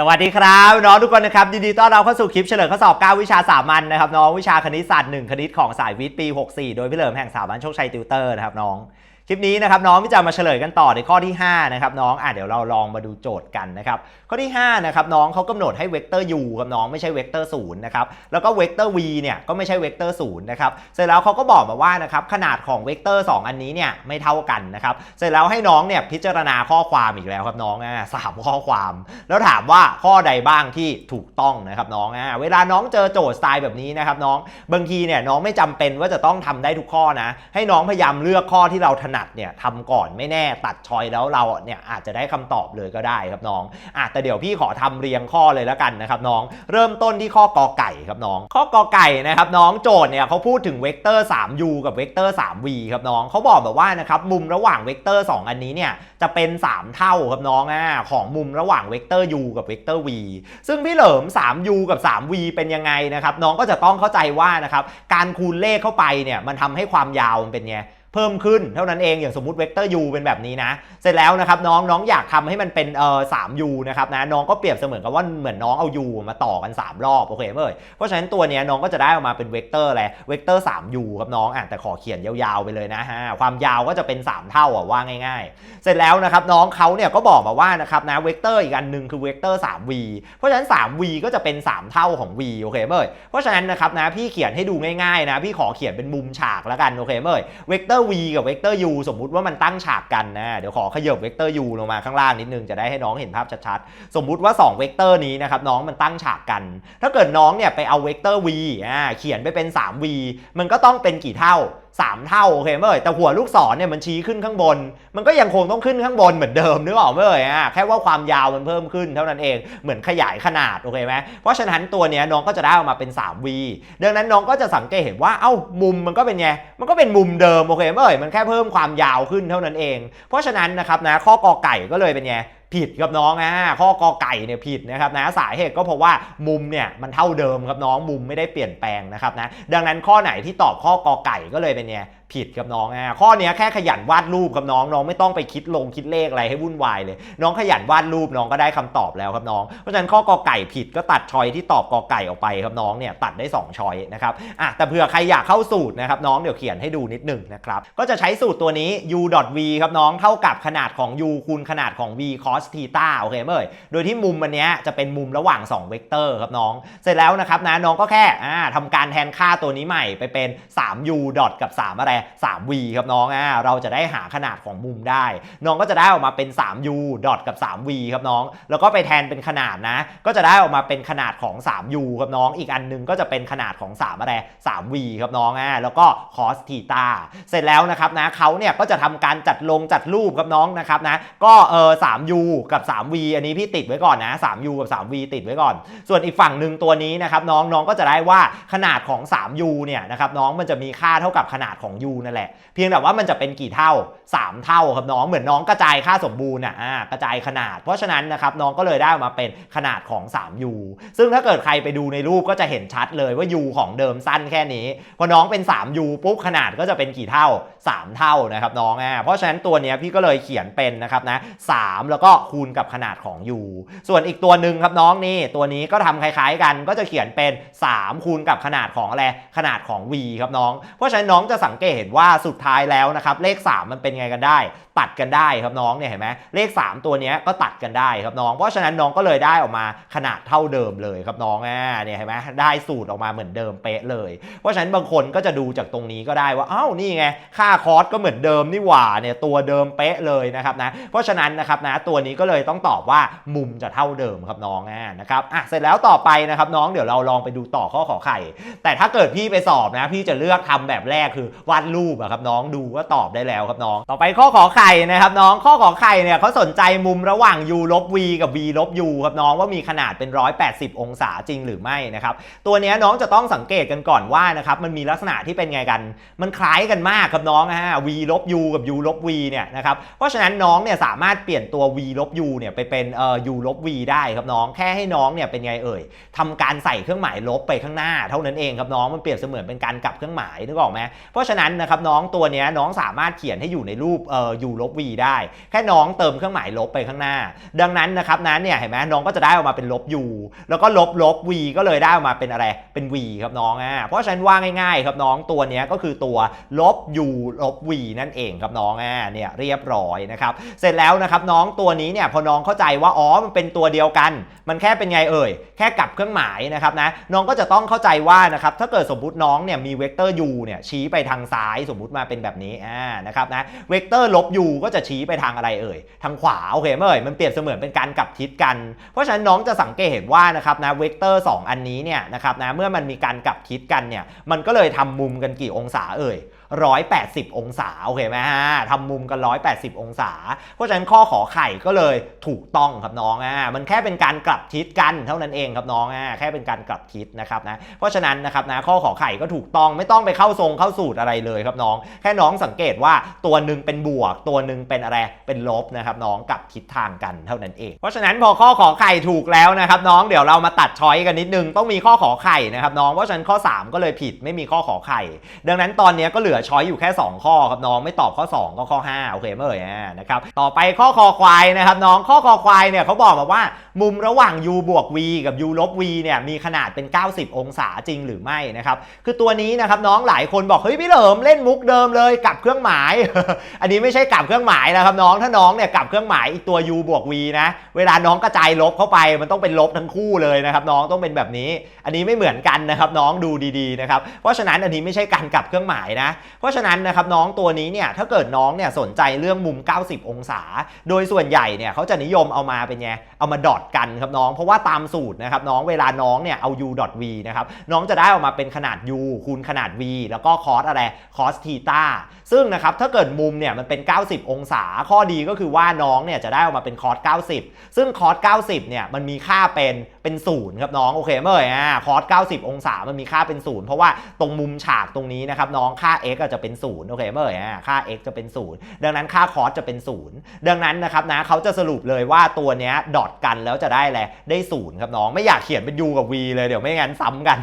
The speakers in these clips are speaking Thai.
สวัสดีครับน้องทุกคนนะครับยินดีต้อนรับเข้าสู่คลิปเฉลยข้อสอบ 9 วิชาสามัญนะครับน้องวิชาคณิตศาสตร์ 1 คณิตของสายวิทย์ปี 64 โดยพี่เหลิมแห่งสาบันโชคชัยติวเตอร์นะครับน้อง คลิปนี้นะครับน้องที่จะมาเฉลยกันต่อในข้อที่5นะครับน้องอะเดี๋ยวเราลองมาดูโจทย์กันนะครับข้อที่5นะครับน้องเขากำหนดให้เวกเตอร์ u ครับน้องไม่ใช่เวกเตอร์0นะครับแล้วก็เวกเตอร์ v เนี่ยก็ไม่ใช่เวกเตอร์0นะครับเสร็จแล้วเขาก็บอกมาว่านะครับขนาดของเวกเตอร์ 2 อันนี้เนี่ยไม่เท่ากันนะครับเสร็จแล้วให้น้องเนี่ยพิจารณาข้อความอีกแล้วครับน้องอะสามข้อความ แล้วถามว่าข้อใดบ้างที่ถูกต้องนะครับน้องอะเวลาน้องเจอโจทย์สไตล์แบบนี้นะครับน้องบางทีเนี่ยน้องไม่จำเป็นว่าจะต้องทำได้ทุกข้อนะให้น้องพยายามเลือกข้อที่เราถนัดเนี่ยทำก่อนไม่แน่ตัดชอยแล้วเราเนี่ยอาจจะได้คำตอบเลยก็ได้ครับน้องอะแต่เดี๋ยวพี่ขอทำเรียงข้อเลยแล้วกันนะครับน้อง เริ่มต้นที่ข้อกอไก่ครับน้อง ข้อกอไก่นะครับน้องโจทย์เนี่ยเขาพูดถึงเวกเตอร์ 3u กับเวกเตอร์ 3v ครับน้องเขาบอกแบบว่านะครับมุมระหว่างเวกเตอร์ 2 อันนี้เนี่ยจะเป็น 3 เท่าครับน้องอะของมุมระหว่างเวกเตอร์ u กับเวกเตอร์ v ซึ่งพี่เหลิม 3u กับ 3v เป็นยังไงนะครับน้องก็จะต้องเข้าใจว่านะครับการคูณเลขเข้าไปเนี่ยมันทำให้ความยาวมันเป็นไง เพิ่มขึ้นเท่านั้นเองอย่างสมมติเวกเตอร์ u เป็นแบบนี้นะ เสร็จแล้วนะครับน้องน้องอยากทำให้มันเป็นเอ่อสาม u นะครับนะน้องก็เปรียบเสมือนกับว่าเหมือนน้องเอา u มาต่อกัน 3 รอบโอเคเว้ยเพราะฉะนั้นตัวเนี้ยน้องก็จะได้ออกมาเป็นเวกเตอร์อะไรเวกเตอร์ 3u ครับน้องอะแต่ขอเขียนยาวๆไปเลยนะฮะความยาวก็จะเป็น 3 เท่าอะว่าง่าย ๆ เสร็จแล้วนะครับน้องเขาเนี่ยก็บอกมาว่านะครับนะเวกเตอร์อีกอันหนึ่งคือเวกเตอร์ 3v เพราะฉะนั้น 3v ก็จะเป็น 3 เท่าของ v โอเคเว้ยเพราะฉะนั้นนะครับนะพี่เขียนให้ดูง่ายๆนะพี่ขอเขียนเป็นมุมฉากแล้วกันโอเคเว้ยเวกเตอร์ v กับเวกเตอร์ u สมมุติว่ามันตั้งฉากกันนะเดี๋ยวขอขยบเวกเตอร์ u ลงมาข้างล่างนิดนึงจะได้ให้น้องเห็นภาพชัดๆ สมมุติว่า 2 เวกเตอร์นี้นะครับน้องมันตั้งฉากกัน ถ้าเกิดน้องเนี่ยไปเอาเวกเตอร์ v อ่าเขียนไปเป็น 3v มันก็ต้องเป็นกี่เท่า 3 เท่าโอเคเมื่อยแต่หัวลูกศรเนี่ยมันชี้ขึ้นข้างบน มันก็ยังคงต้องขึ้นข้างบนเหมือนเดิมนึกออกเมื่อยอะแค่ว่าความยาวมันเพิ่มขึ้นเท่านั้นเองเหมือนขยายขนาดโอเคไหมเพราะฉะนั้นตัวเนี้ยน้องก็จะได้ออกมาเป็น 3v ดังนั้นน้องก็จะสังเกตเห็นว่าเอ้ามุมมันก็เป็นไงมันก็เป็นมุมเดิมโอเคเมื่อยมันแค่เพิ่มความยาวขึ้นเท่านั้นเอง เพราะฉะนั้นนะครับนะข้อกอไก่ก็เลยเป็นไง ผิดครับน้องอะข้อกอไก่เนี่ยผิดนะครับนะสาเหตุก็เพราะว่ามุมเนี่ยมันเท่าเดิมครับน้องมุมไม่ได้เปลี่ยนแปลงนะครับนะดังนั้นข้อไหนที่ตอบข้อกอไก่ก็เลยเป็นเนี่ย ผิดครับน้องอะข้อเนี้ยแค่ขยันวาดรูปครับน้องน้องไม่ต้องไปคิดลงคิดเลขอะไรให้วุ่นวายเลย น้องขยันวาดรูปน้องก็ได้คำตอบแล้วครับน้องเพราะฉะนั้นข้อกอไก่ผิดก็ตัดชอยที่ตอบกอไก่ออกไปครับน้องเนี่ยตัดได้ 2ชอยนะครับอะแต่เผื่อใครอยากเข้าสูตรนะครับน้องเดี๋ยวเขียนให้ดูนิดหนึ่งนะครับก็จะใช้สูตรตัวนี้ u v ครับน้องเท่ากับขนาดของ u คูณขนาดของ v cos theta โอเคเมื่อโดยที่มุมมันเนี้ยจะเป็นมุมระหว่าง2เวกเตอร์ครับน้อง เสร็จแล้วนะครับนะน้องก็แค่อ่าทำการแทนค่าตัวนี้ใหม่ไปเป็น 3u ดอทกับ3อะไร 3v ครับน้องอ่าเราจะได้หาขนาดของมุมได้ น้องก็จะได้ออกมาเป็น 3u ดอทกับ 3v ครับน้อง แล้วก็ไปแทนเป็นขนาดนะ ก็จะได้ออกมาเป็นขนาดของ 3u ครับน้อง อีกอันหนึงก็จะเป็นขนาดของ 3 อะไร 3v ครับน้องอ่าแล้วก็ cos theta เสร็จแล้วนะครับนะเขาเนี่ยก็จะทำการจัดลงจัดรูปครับน้องนะครับนะก็เออ 3u กับ 3v อันนี้พี่ติดไว้ก่อนนะ 3u กับ 3v ติดไว้ก่อน ส่วนอีกฝั่งหนึ่งตัวนี้นะครับน้องน้องก็จะได้ว่าขนาดของ 3u เนี่ยนะครับน้องมันจะมีค่าเท่ากับขนาดของ u นั่นแหละ เพียงแต่ว่ามันจะเป็นกี่เท่า 3 เท่าครับน้องเหมือนน้องกระจายค่าสมบูรณ์อะกระจายขนาด เพราะฉะนั้นนะครับน้องก็เลยได้มาเป็นขนาดของ 3u ซึ่งถ้าเกิดใครไปดูในรูปก็จะเห็นชัดเลยว่า u ของเดิมสั้นแค่นี้พอน้องเป็น 3u ปุ๊บขนาดก็จะเป็นกี่เท่า 3 เท่านะครับน้องอะเพราะฉะนั้นตัวนี้พี่ก็เลยเขียนเป็นนะครับนะ3แล้วก็คูณกับขนาดของ u ส่วนอีกตัวหนึ่งครับน้องนี่ตัวนี้ก็ทำคล้ายๆกันก็จะเขียนเป็น 3 คูณกับขนาดของอะไรขนาดของ v ครับน้อง เพราะฉะนั้นน้องจะสังเกตเห็นว่าสุดท้ายแล้วนะครับเลข 3 มันเป็นไงกันได้ ตัดกันได้ครับน้องเนี่ยเห็นไหมเลข 3 ตัวนี้ก็ตัดกันได้ครับน้อง เพราะฉะนั้นน้องก็เลยได้ออกมาขนาดเท่าเดิมเลยครับน้องอ่าเนี่ยเห็นไหมได้สูตรออกมาเหมือนเดิมเป๊ะเลย เพราะฉะนั้นบางคนก็จะดูจากตรงนี้ก็ได้ว่าอ้าวนี่ไงค่าคอสก็เหมือนเดิมนี่หว่าเนี่ยตัวเดิมเป๊ะเลยนะครับนะเพราะฉะนั้นนะครับนะตัวนี้ก็เลยต้องตอบว่ามุมจะเท่าเดิมครับน้องอ่านะครับอะเสร็จแล้วต่อไปนะครับน้องเดี๋ยวเราลองไปดูต่อข้อขอไข่ แต่ถ้าเกิดพี่ไปสอบนะ พี่จะเลือกทำแบบแรกคือวาดรูปอะครับน้องดูว่าตอบได้แล้วครับน้อง ต่อไปข้อขอไข่นะครับน้องข้อขอไข่เนี่ยเขาสนใจมุมระหว่าง u ลบ v กับ v ลบ u ครับน้องว่ามีขนาดเป็น 180 องศาจริงหรือไม่นะครับตัวนี้น้องจะต้องสังเกตกันก่อนว่านะครับมันมีลักษณะที่เป็นไงกัน มันคล้ายกันมากครับน้องฮะ v ลบ u กับ u ลบ v เนี่ยนะครับเพราะฉะนั้นน้องเนี่ยสามารถเปลี่ยนตัว v ลบ u เนี่ยไปเป็นเอ่อ u ลบ v ได้ครับน้องแค่ให้น้องเนี่ยเป็นไงเอ่ยทำการใส่เครื่องหมายลบไปข้างหน้า เท่านั้นเองครับน้องมันเปรียบเสมือนเป็นการกลับเครื่องหมายนึกออกไหมเพราะฉะนั้นนั้นนะครับน้องตัวนี้น้องสามารถเขียนให้อยู่ในรูปเอ่อ u ลบ v ได้ แค่น้องเติมเครื่องหมายลบไปข้างหน้า ดังนั้นนะครับนั้นเนี่ยเห็นไหมน้องก็จะได้ออกมาเป็นลบ u แล้วก็ลบลบ v ก็เลยได้ออกมาเป็นอะไรเป็น v ครับน้องอะเพราะฉะนั้นว่าง่ายๆครับน้องตัวนี้ก็คือตัวลบ u ลบ v นั่นเองครับน้องอะเนี่ยเรียบร้อยนะครับเสร็จแล้วนะครับน้องตัวนี้เนี่ยพอน้องเข้าใจว่าอ๋อมันเป็นตัวเดียวกัน มันแค่เป็นไงเอ่ยแค่กลับเครื่องหมายนะครับนะน้องก็จะต้องเข้าใจว่านะครับถ้าเกิดสมมติน้องเนี่ยมีเวกเตอร์ u เนี่ยชี้ไปทางซ้ายสมมุติมาเป็นแบบนี้อ่านะครับนะเวกเตอร์ลบ u ก็จะชี้ไปทางอะไรเอ่ยทางขวาโอเคไหมเอ่ยมันเปรียบเสมือนเป็นการกลับทิศกัน เพราะฉะนั้นน้องจะสังเกตเห็นว่านะครับนะเวกเตอร์ 2 อันนี้เนี่ยนะครับนะเมื่อมันมีการกลับทิศกันเนี่ยมันก็เลยทำมุมกันกี่องศาเอ่ย 180 องศาโอเคไหมฮะทำมุมกัน 180 องศา เพราะฉะนั้นข้อขอไข่ก็เลยถูกต้องครับน้องอ่ามันแค่เป็นการกลับทิศกันเท่านั้นเองครับน้องอ่าแค่เป็นการกลับทิศนะครับนะเพราะฉะนั้นนะครับนะข้อขอไข่ก็ถูกต้องไม่ต้องไปเข้าทรงเข้าสูตรอะไรเลยครับน้อง แค่น้องสังเกตว่าตัวหนึ่งเป็นบวก ตัวหนึ่งเป็นอะไรเป็นลบนะครับน้องกลับทิศทางกันเท่านั้นเอง เพราะฉะนั้นพอข้อขอไข่ถูกแล้วนะครับน้องเดี๋ยวเรามาตัดช้อยกันนิดนึงต้องมีข้อขอไข่นะครับน้องเพราะฉะนั้นข้อ 3 ก็เลยผิดไม่มีข้อขอไข่ ดังนั้นตอนนี้ก็เหลือช้อยอยู่แค่ 2 ข้อครับน้องไม่ตอบข้อ 2 ก็ข้อ 5 โอเคเมื่อไหร่อ่านะครับต่อไปข้อคอควายนะครับน้องข้อคอควายเนี่ยเขาบอกมาว่า มุมระหว่าง u บวก v กับ u ลบ v เนี่ยมีขนาดเป็น 90 องศาจริงหรือไม่นะครับคือตัวนี้นะครับน้องหลายคนบอกเฮ้ยพี่เหลิมเล่นมุกเดิมเลยกลับเครื่องหมาย อันนี้ไม่ใช่กลับเครื่องหมายนะครับน้องถ้าน้องเนี่ยกลับเครื่องหมายอีกตัว u บวก v นะเวลาน้องกระจายลบเข้าไปมันต้องเป็นลบทั้งคู่เลยนะครับน้องต้องเป็นแบบนี้ อันนี้ไม่เหมือนกันนะครับน้องดูดีๆนะครับเพราะฉะนั้นอันนี้ไม่ใช่การกลับเครื่องหมายนะเพราะฉะนั้นนะครับน้องตัวนี้เนี่ยถ้าเกิดน้องเนี่ยสนใจเรื่องมุม 90 องศา โดยส่วนใหญ่เนี่ยเขาจะนิยมเอามาเป็นไงเอามาดอทกันครับน้อง เพราะว่าตามสูตรนะครับน้องเวลาน้องเนี่ยเอา u v นะครับน้องจะได้ออกมาเป็นขนาด u คูณขนาด v แล้วก็คอสอะไรคอสทีตาซึ่งนะครับถ้าเกิดมุมเนี่ยมันเป็น 90 องศา ข้อดีก็คือว่าน้องเนี่ยจะได้ออกมาเป็นคอส90 ซึ่งคอส90เนี่ยมันมีค่าเป็นเป็นศูนย์ครับน้องโอเคเมื่อไหร่อะคอส90 องศามันมีค่าเป็นศูนย์เพราะว่าตรงมุมฉากตรงนี้นะครับน้องค่า x อาจจะเป็นศูนย์โอเคเมื่อไหร่อะค่า x จะเป็นศูนย์ดังนั้นค่าคอสจะเป็นศูนย์ดังนั้นนะครับนะเขาจะสรุปเลยว่าตัวเนี้ยดอทกันแล้วจะได้อะไรได้ศูนย์ครับน้องไม่อยากเขียนเป็น u กับ v เลยเดี๋ยวไม่งั้นซ้ำกัน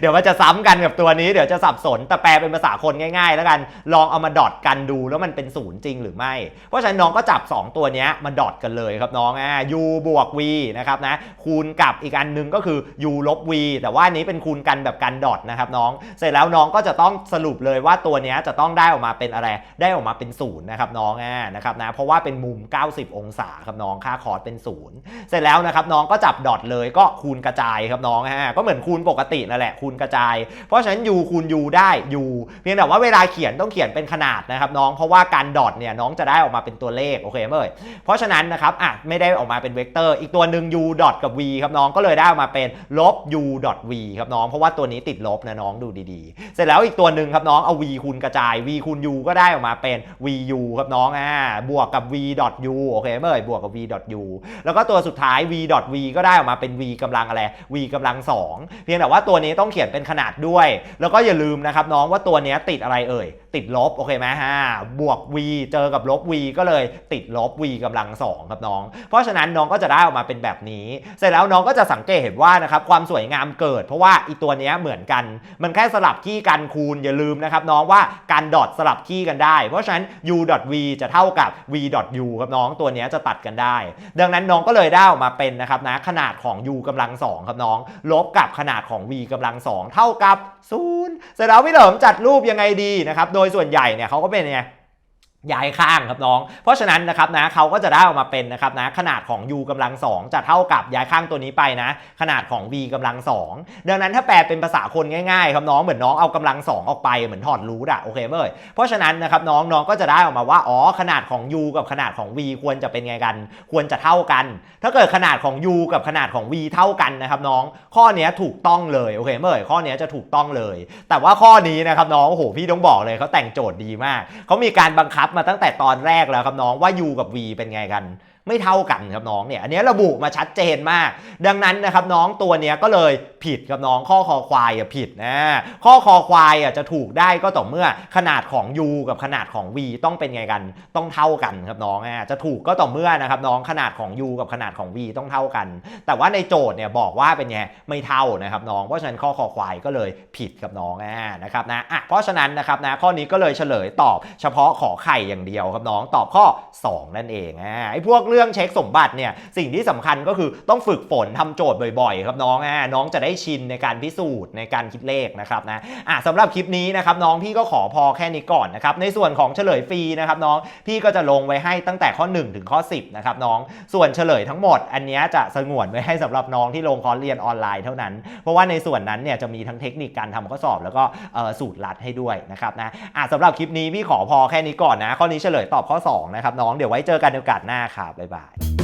เดี๋ยวมันจะซ้ำกันกับตัวนี้เดี๋ยวจะสับสนแต่แปลเป็นภาษาคนง่าย ๆ แล้วกันลองเอามาดอทกันดูแล้วมันเป็นศูนย์จริงหรือไม่ เพราะฉะนั้นน้องก็จับ 2 ตัวเนี้ยมาดอทกันเลยครับน้องอะ u บวก v นะครับนะคูณกับอีกอันหนึงก็คือ u ลบ v แต่ว่านี้เป็นคูณกันแบบกันดอทนะครับน้อง เสร็จแล้วน้องก็จะต้องสรุปเลยว่าตัวเนี้จะต้องได้ออกมาเป็นอะไร ได้ออกมาเป็นศูนย์นะครับน้องอะนะครับนะเพราะว่าเป็นมุม 90 องศาครับน้องค่าคอร์สเป็นศูนย์เสร็จแล้วนะครับน้องก็จับดอทเลยก็คูณกระจายครับน้องฮะก็เหมือนคูณปกตินั่นแหละคูณกระจาย เพราะฉะนั้น u คูณ u ได้ u เพียงแต่ว่าเวลาเขียนต้องเขียนเป็นขนาดนะครับน้องเพราะว่าการดอทเนี่ยน้องจะได้ออกมาเป็นตัวเลขโอเคไหมเอ่ยเพราะฉะนั้นนะครับอะไม่ได้ออกมาเป็นเวกเตอร์ อีกตัวหนึ่ง u ดอทกับ v ครับน้องก็เลยได้ออกมาเป็นลบ u ดอท v ครับน้องเพราะว่าตัวนี้ติดลบนะน้องดูดีๆ เสร็จแล้วอีกตัวหนึ่งครับน้องเอา v คูณกระจาย v คูณ u ก็ได้ออกมาเป็น vu ครับน้องอ่าบวกกับ v ดอท u โอเคไหมเอ่ยบวกกับ v ดอท u แล้วก็ตัวสุดท้าย v ดอท v ก็ได้ออกมาเป็น v กำลังอะไร v กำลัง 2 เพียงแต่ว่าตัวนี้ต้องเขียนเป็นขนาดด้วย แล้วก็อย่าลืมนะครับน้องว่าตัวนี้ติดอะไรเอ่ย ติดลบโอเคไหมฮะบวก v เจอกับลบ v ก็เลยติดลบ v กำลัง2ครับน้อง เพราะฉะนั้นน้องก็จะได้ออกมาเป็นแบบนี้ เสร็จแล้วน้องก็จะสังเกตเห็นว่านะครับความสวยงามเกิด เพราะว่าอีตัวนี้เหมือนกัน มันแค่สลับที่กันคูณอย่าลืมนะครับน้องว่าการดอทสลับที่กันได้ เพราะฉะนั้น u v จะเท่ากับ v u ครับน้องตัวนี้จะตัดกันได้ ดังนั้นน้องก็เลยได้ออกมาเป็นนะครับนะขนาดของ u กำลัง2ครับน้อง ลบกับขนาดของ v กำลัง2เท่ากับ0เสร็จแล้วพี่เหลิมจัดรูปยังไงดีนะครับโดยยส่วนใหญ่เนี่ยเขาก็เป็นไง ย้ายข้างครับน้อง เพราะฉะนั้นนะครับนะเขาก็จะได้ออกมาเป็นนะครับนะขนาดของ u กำลัง 2 จะเท่ากับย้ายข้างตัวนี้ไปนะ ขนาดของ v กำลัง 2 ดังนั้นถ้าแปลเป็นภาษาคนง่ายๆครับน้องเหมือนน้องเอากำลัง 2 ออกไปเหมือนถอดรูทอะโอเคเมื่อยเพราะฉะนั้นนะครับน้องน้องก็จะได้ออกมาว่าอ๋อขนาดของ u กับขนาดของ v ควรจะเป็นไงกัน ควรจะเท่ากัน ถ้าเกิดขนาดของ u กับขนาดของ v เท่ากันนะครับน้อง ข้อเนี้ยถูกต้องเลยโอเคเมื่อยข้อเนี้ยจะถูกต้องเลย แต่ว่าข้อนี้นะครับน้องโอ้โหพี่ต้องบอกเลยเขาแต่งโจทย์ดีมากเขามีการบังคับมาตั้งแต่ตอนแรกแล้วครับน้องว่า u กับ v เป็นไงกัน ไม่เท่ากันครับน้องเนี่ยอันนี้ระบุมาชัดเจนมาก ดังนั้นนะครับน้องตัวเนี้ยก็เลยผิดครับน้องข้อคอควายอะผิดนะข้อคอควายอะจะถูกได้ก็ต่อเมื่อขนาดของ u กับขนาดของ v ต้องเป็นไงกันต้องเท่ากันครับน้องอะจะถูกก็ต่อเมื่อนะครับน้องขนาดของ u กับขนาดของ v ต้องเท่ากัน แต่ว่าในโจทย์เนี่ยบอกว่าเป็นไงไม่เท่านะครับน้องเพราะฉะนั้นข้อคอควายก็เลยผิดครับน้องอ่านะครับนะอะเพราะฉะนั้นนะครับนะข้อนี้ก็เลยเฉลยตอบเฉพาะขอไข่อย่างเดียวครับน้องตอบข้อ 2 นั่นเองอ่าไอ้พวกเรื่องเช็คสมบัติเนี่ยสิ่งที่สำคัญก็คือต้องฝึกฝนทำโจทย์บ่อยๆ ครับน้องอ่าน้องจะได้ชินในการพิสูจน์ในการคิดเลขนะครับนะอะสำหรับคลิปนี้นะครับน้องพี่ก็ขอพอแค่นี้ก่อนนะครับในส่วนของเฉลยฟรีนะครับน้องพี่ก็จะลงไว้ให้ตั้งแต่ข้อ 1 ถึงข้อ 10นะครับน้องส่วนเฉลยทั้งหมด อันนี้จะสงวนไว้ให้สำหรับน้องที่ลงคอร์สเรียนออนไลน์เท่านั้น เพราะว่าในส่วนนั้นเนี่ยจะมีทั้งเทคนิคการทำข้อสอบ แล้วก็สูตรลัดให้ด้วยนะครับนะอะสำหรับคลิปนี้พี่ขอพอแค่นี้ก่อนนะข้อนี้เฉลยตอบข้อ2นะครับน้องเดี๋ยวไว้เจอกันในโอกาสหน้าครับบ๊ายบาย